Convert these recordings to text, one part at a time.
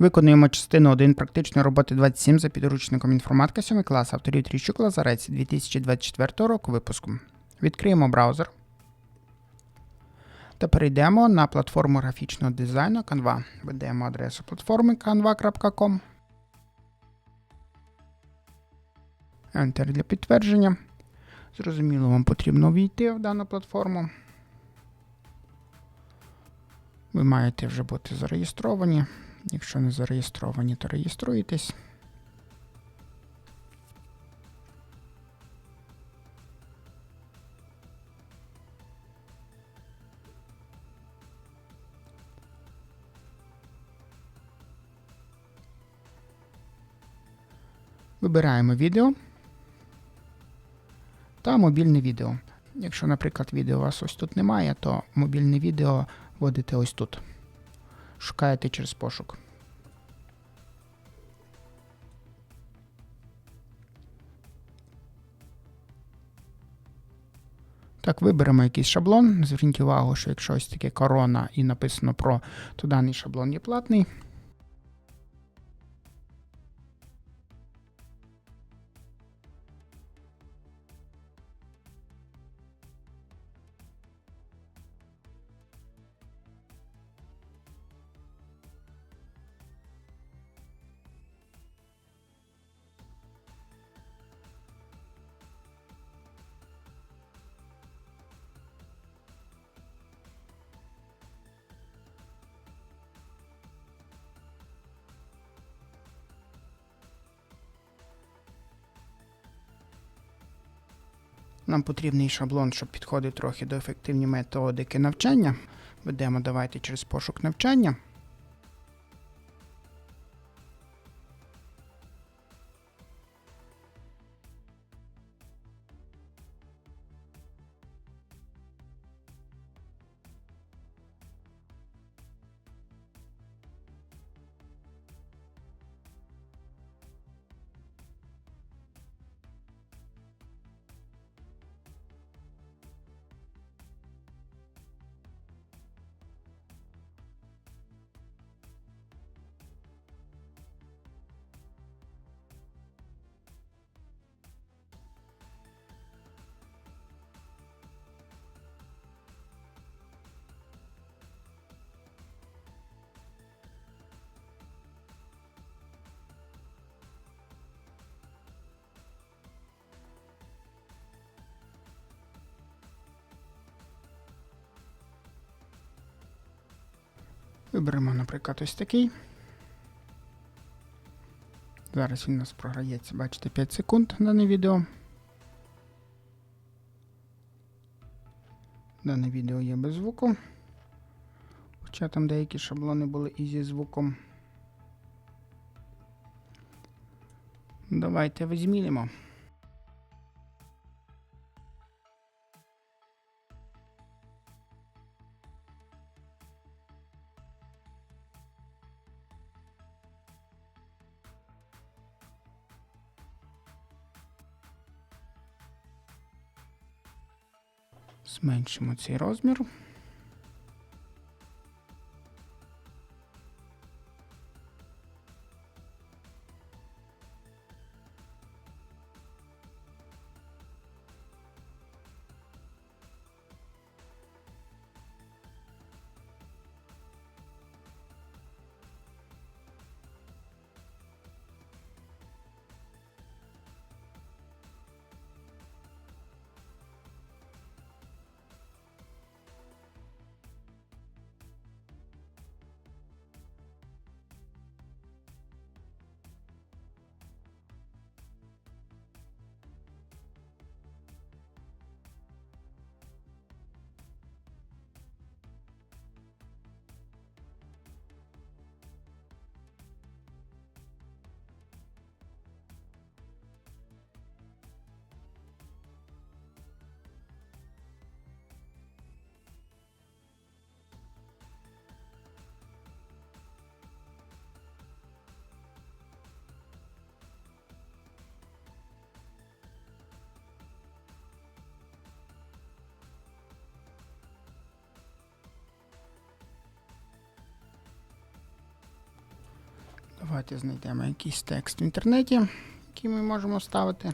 Виконуємо частину 1 практичної роботи 27 за підручником інформатика 7 клас авторів Тріщук Лазарець 2024 року випуску. Відкриємо браузер та перейдемо на платформу графічного дизайну Canva. Введемо адресу платформи canva.com. Enter для підтвердження. Зрозуміло, вам потрібно війти в дану платформу. Ви маєте вже бути зареєстровані. Якщо не зареєстровані, то реєструєтесь. Вибираємо відео та мобільне відео. Якщо, наприклад, відео у вас ось тут немає, то мобільне відео вводите ось тут. Шукаєте через пошук. Так, виберемо якийсь шаблон. Зверніть увагу, що якщо ось таке корона і написано про, то даний шаблон є платний. Нам потрібний шаблон, щоб підходив трохи до ефективні методики навчання. Ведемо давайте через пошук навчання. Виберемо, наприклад, ось такий. Зараз він у нас програється, бачите, 5 секунд дане відео. Дане відео є без звуку. Хоча там деякі шаблони були і зі звуком. Давайте змінимо. Зменшимо цей розмір. Давайте знайдемо якийсь текст в інтернеті, який ми можемо ставити.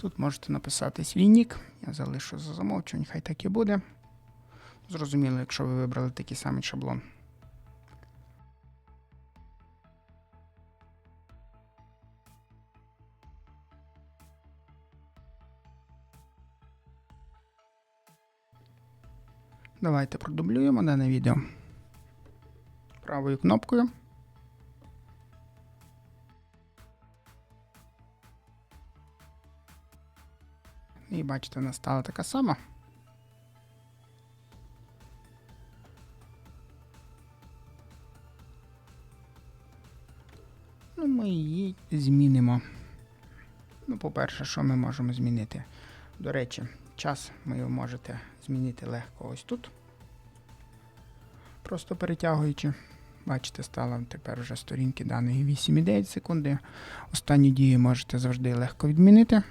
Тут можете написати свій нік. Я залишу за замовчувань, хай так і буде. Зрозуміло, якщо ви вибрали такий самий шаблон. Давайте продублюємо дане відео правою кнопкою. І бачите, вона стала така сама. Ну, ми її змінимо. Ну, по-перше, що ми можемо змінити? До речі, час ви можете змінити легко ось тут. Просто перетягуючи. Бачите, стало тепер вже сторінки даної 8,9 секунди. Останню дію можете завжди легко відмінити.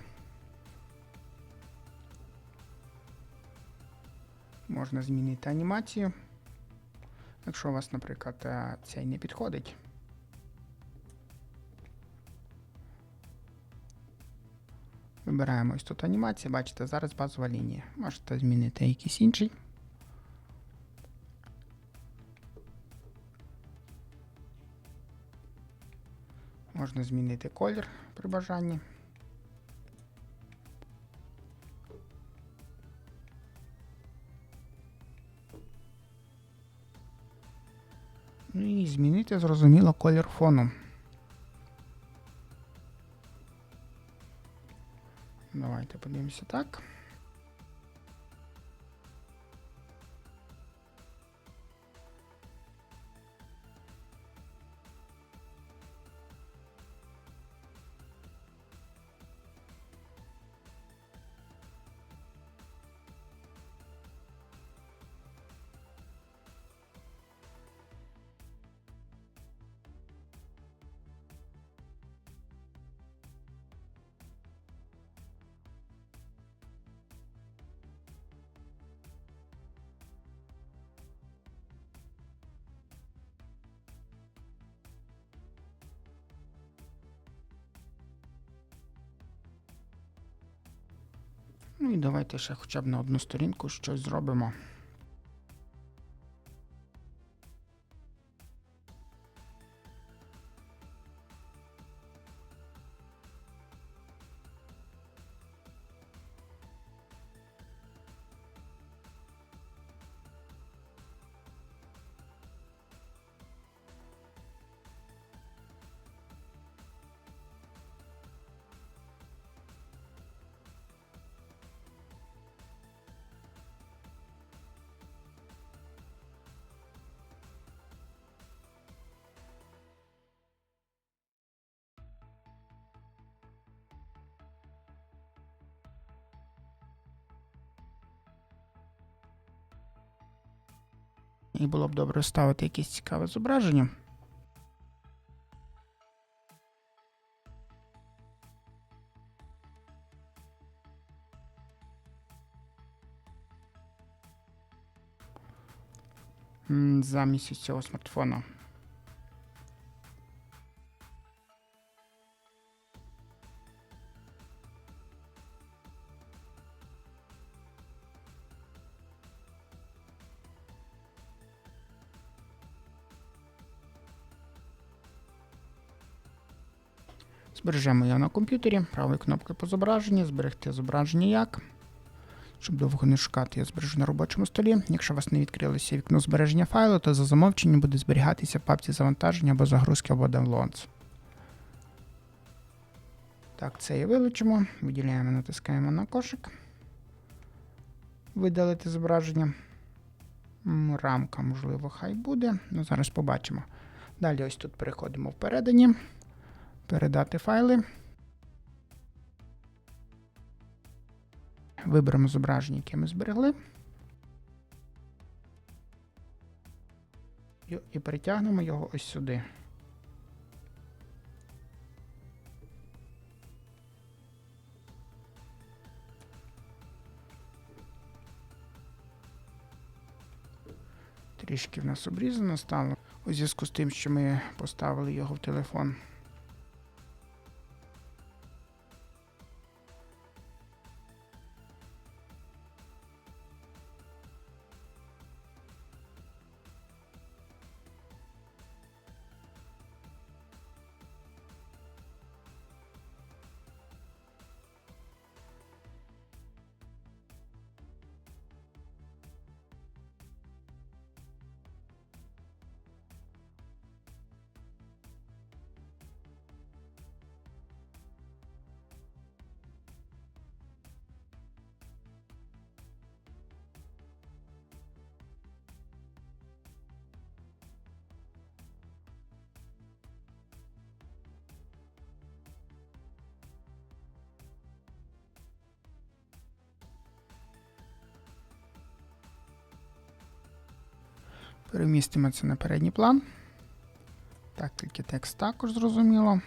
Можна змінити анімацію. Якщо у вас, наприклад, е, цей не підходить. Вибираємо ось тут анімацію, бачите, зараз базова лінія. Можете змінити якийсь інший. Можна змінити колір при бажанні. Ну і змінити, зрозуміло, колір фону. Давайте подивимося так. Ну і давайте ще хоча б на одну сторінку щось зробимо. І було б добре ставити якесь цікаве зображення. Замість цього смартфона. Збережемо його на комп'ютері, правою кнопкою по зображенню, зберегти зображення як. Щоб довго не шукати, я збережу на робочому столі. Якщо у вас не відкрилося вікно збереження файлу, то за замовченням буде зберігатися в папці завантаження або загрузки або downloads. Так, це і вилучимо. Виділяємо, натискаємо на кошик. Видалити зображення. Рамка, можливо, хай буде. Ну, зараз побачимо. Далі ось тут переходимо в передані. Передати файли. Виберемо зображення, яке ми зберегли. І- перетягнемо його ось сюди. Трішки в нас обрізано стало у зв'язку з тим, що ми поставили його в телефон. Перемістимо це на передній план. Так, тільки текст також зрозуміло.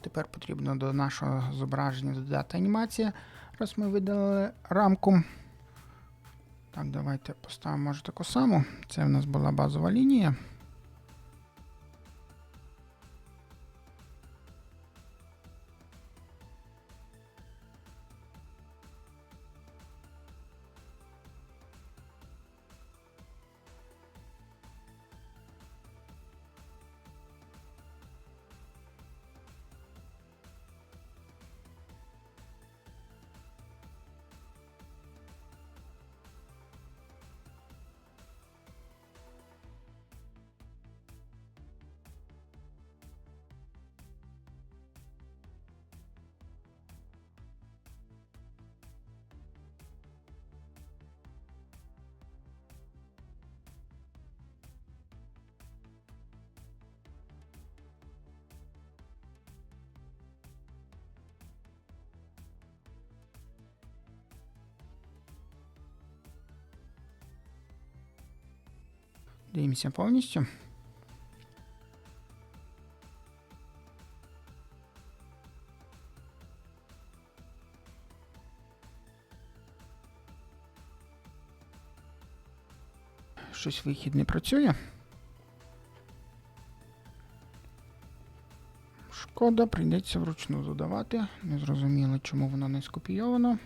Тепер потрібно до нашого зображення додати анімація. Раз ми видалили рамку. Так, давайте поставимо може таку саму. Це в нас була базова лінія. Дивимося повністю. Щось вихід не працює. Шкода, прийдеться вручну додавати. Не зрозуміло, чому воно не скопійовано.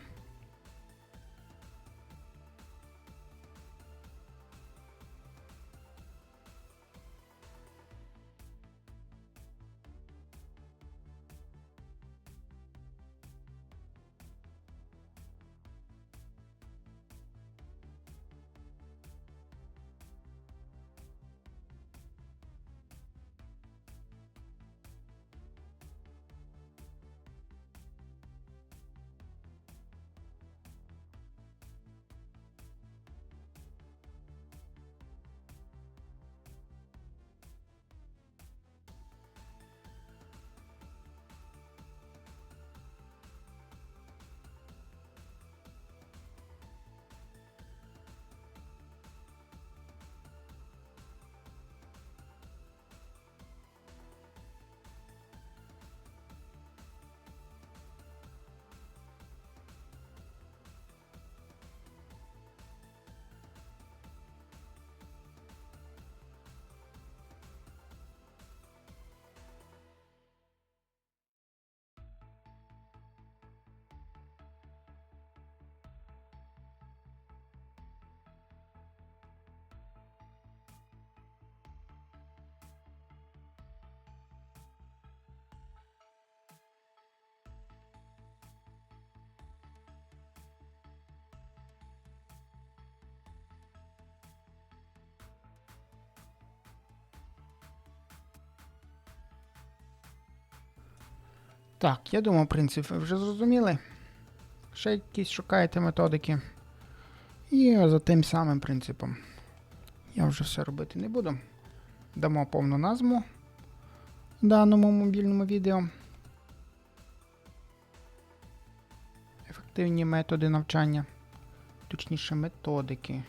Так, я думаю, в принципі, ви вже зрозуміли. Ще якісь шукаєте методики. І за тим самим принципом. Я вже все робити не буду. Дамо повну назву даному мобільному відео. Ефективні методи навчання, точніше методики.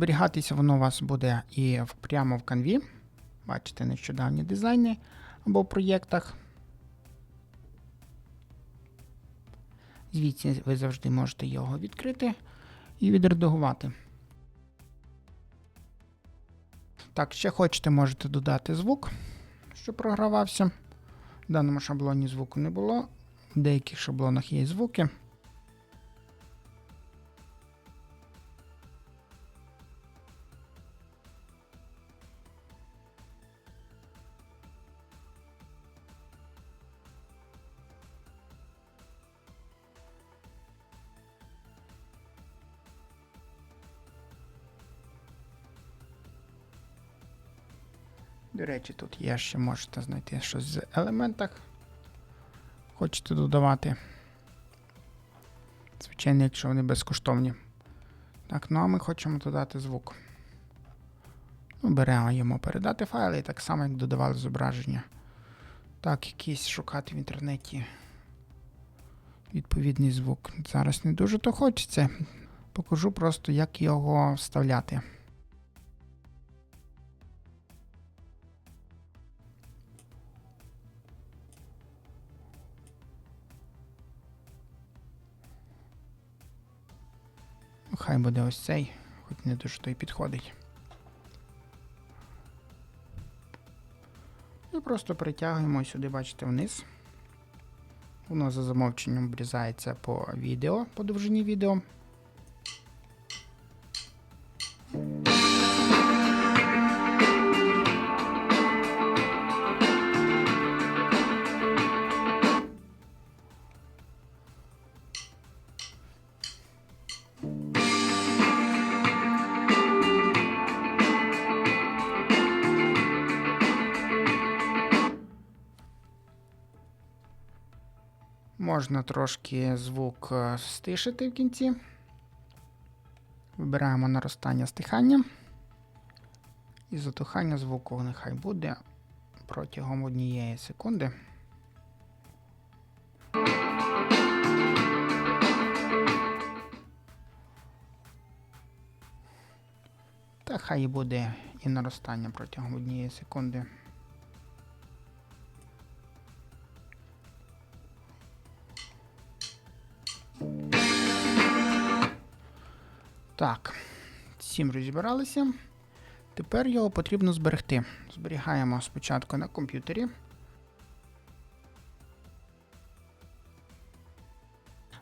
Зберігатися воно у вас буде і прямо в канві. Бачите нещодавні дизайни або в проєктах. Звідси ви завжди можете його відкрити і відредагувати. Так, ще хочете, можете додати звук, що програвався. В даному шаблоні звуку не було. В деяких шаблонах є звуки. Речі, тут є ще можете знайти щось в елементах. Хочете додавати. Звичайно, якщо вони безкоштовні. Так, ну а ми хочемо додати звук. Ну, беремо йому передати файли, і так само, як додавали зображення. Так, якийсь шукати в інтернеті відповідний звук. Зараз не дуже то хочеться. Покажу просто, як його вставляти. Хай буде ось цей, хоч не дуже той підходить. І просто притягуємо сюди, бачите, вниз. Воно за замовченням обрізається по відео, по довжині відео. Можна трошки звук е, стишити в кінці. Вибираємо наростання стихання. І затухання звуку нехай буде протягом однієї секунди. Та хай буде і наростання протягом однієї секунди. Так, всім розібралися. Тепер його потрібно зберегти. Зберігаємо спочатку на комп'ютері.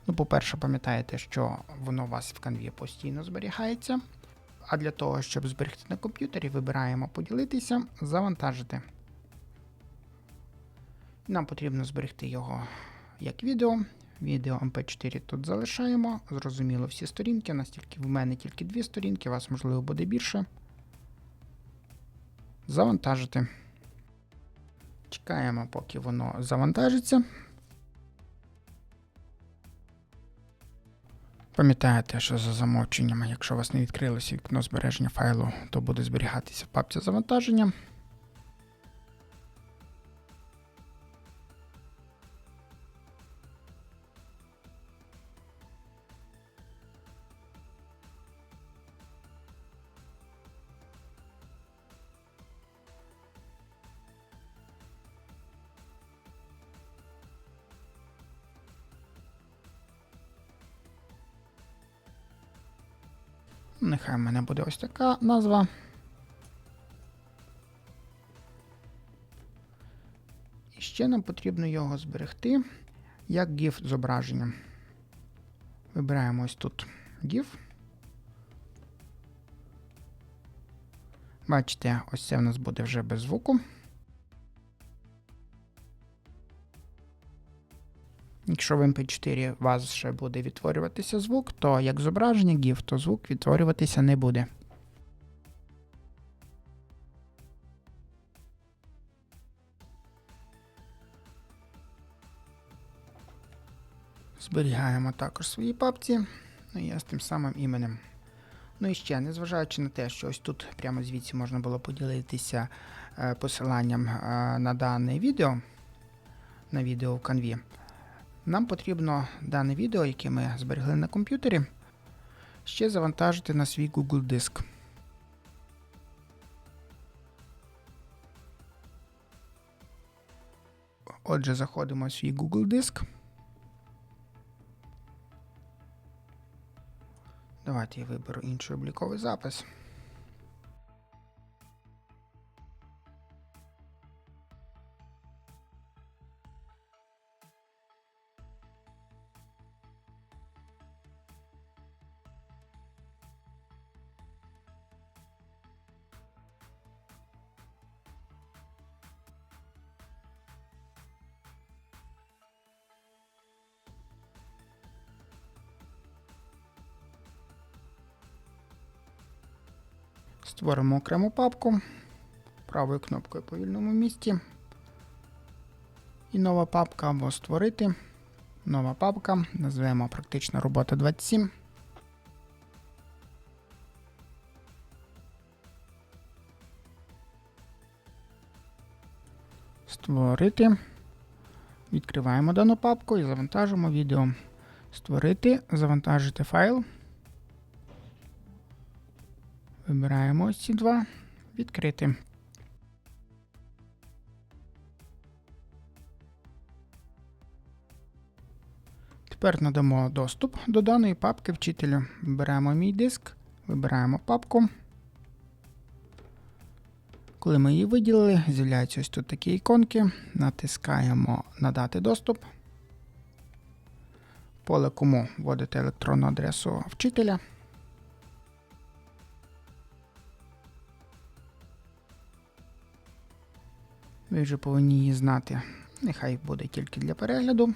Ну, по-перше, пам'ятаєте, що воно у вас в канві постійно зберігається. А для того, щоб зберегти на комп'ютері, вибираємо поділитися, завантажити. Нам потрібно зберегти його як відео. Відео MP4 тут залишаємо. Зрозуміло, всі сторінки. У нас тільки в мене тільки дві сторінки, у вас, можливо, буде більше. Завантажити. Чекаємо, поки воно завантажиться. Пам'ятаєте, що за замовченням, якщо у вас не відкрилося вікно збереження файлу, то буде зберігатися папці завантаження. Нехай в мене буде ось така назва. І ще нам потрібно його зберегти як GIF зображення. Вибираємо ось тут GIF. Бачите, ось це в нас буде вже без звуку. Якщо в MP4 у вас ще буде відтворюватися звук, то як зображення GIF, то звук відтворюватися не буде. Зберігаємо також свої папці. Ну, я з тим самим іменем. Ну і ще, незважаючи на те, що ось тут прямо звідси можна було поділитися е, посиланням е, на дане відео, на відео в канві, нам потрібно дане відео, яке ми зберегли на комп'ютері, ще завантажити на свій Google диск. Отже, заходимо в свій Google диск. Давайте я виберу інший обліковий запис. Створимо окрему папку правою кнопкою по вільному місці. І нова папка або створити. Нова папка. Назвемо практична робота 27. Створити. Відкриваємо дану папку і завантажимо відео. Створити, завантажити файл. Вибираємо ось ці два. Відкрити. Тепер надамо доступ до даної папки вчителю. Вибираємо мій диск, вибираємо папку. Коли ми її виділили, з'являються ось тут такі іконки. Натискаємо Надати доступ. Поле кому вводите електронну адресу вчителя. Ви вже повинні її знати. Нехай буде тільки для перегляду.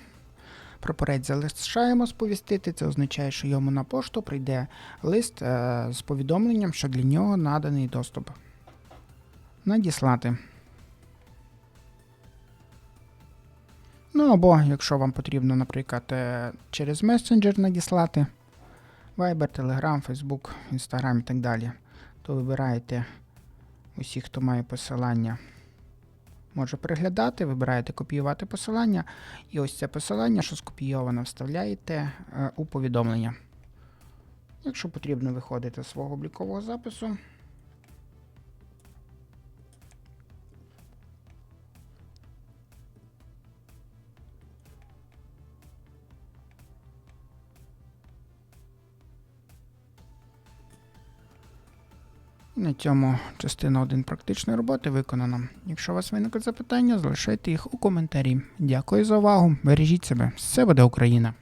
Прапорець залишаємо сповістити. Це означає, що йому на пошту прийде лист е, з повідомленням, що для нього наданий доступ. Надіслати. Ну або, якщо вам потрібно, наприклад, е, через месенджер надіслати, Viber, Telegram, Facebook, Instagram і так далі, то вибираєте усі, хто має посилання може переглядати, вибираєте копіювати посилання, і ось це посилання, що скопійоване, вставляєте е, у повідомлення. Якщо потрібно виходити з свого облікового запису. На цьому частина 1 практичної роботи виконана. Якщо у вас виникли запитання, залишайте їх у коментарі. Дякую за увагу. Бережіть себе. Все буде Україна!